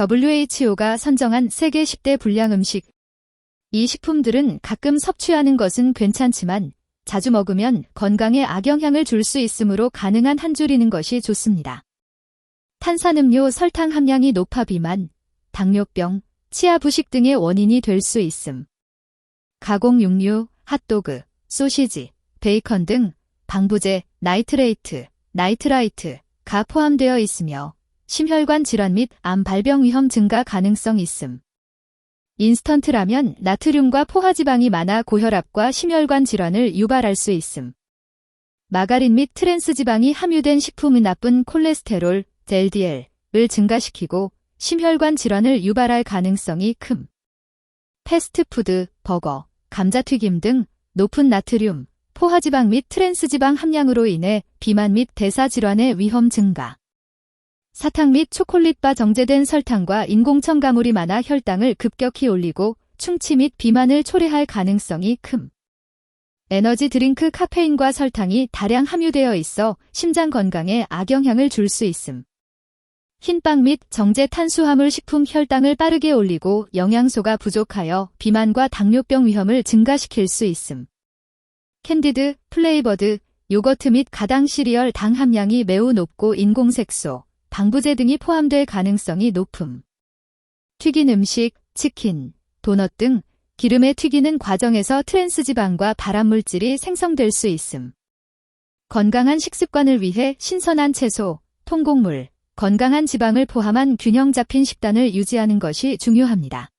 WHO가 선정한 세계 10대 불량 음식. 이 식품들은 가끔 섭취하는 것은 괜찮지만 자주 먹으면 건강에 악영향을 줄 수 있으므로 가능한 한 줄이는 것이 좋습니다. 탄산음료 설탕 함량이 높아 비만, 당뇨병, 치아 부식 등의 원인이 될 수 있음. 가공 육류, 핫도그, 소시지, 베이컨 등 방부제, 나이트레이트, 나이트라이트가 포함되어 있으며 심혈관 질환 및 암 발병 위험 증가 가능성 있음. 인스턴트 라면 나트륨과 포화지방이 많아 고혈압과 심혈관 질환을 유발할 수 있음. 마가린 및 트랜스 지방이 함유된 식품은 나쁜 콜레스테롤, LDL을 증가시키고 심혈관 질환을 유발할 가능성이 큼. 패스트푸드, 버거, 감자튀김 등 높은 나트륨, 포화지방 및 트랜스지방 함량으로 인해 비만 및 대사질환의 위험 증가. 사탕 및 초콜릿바 정제된 설탕과 인공첨가물이 많아 혈당을 급격히 올리고 충치 및 비만을 초래할 가능성이 큼. 에너지 드링크 카페인과 설탕이 다량 함유되어 있어 심장 건강에 악영향을 줄 수 있음. 흰빵 및 정제 탄수화물 식품 혈당을 빠르게 올리고 영양소가 부족하여 비만과 당뇨병 위험을 증가시킬 수 있음. 캔디드, 플레이버드, 요거트 및 가당 시리얼 당 함량이 매우 높고 인공색소, 방부제 등이 포함될 가능성이 높음. 튀긴 음식, 치킨, 도넛 등 기름에 튀기는 과정에서 트랜스지방과 발암물질이 생성될 수 있음. 건강한 식습관을 위해 신선한 채소, 통곡물, 건강한 지방을 포함한 균형 잡힌 식단을 유지하는 것이 중요합니다.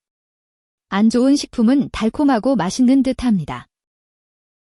안 좋은 식품은 달콤하고 맛있는 듯 합니다.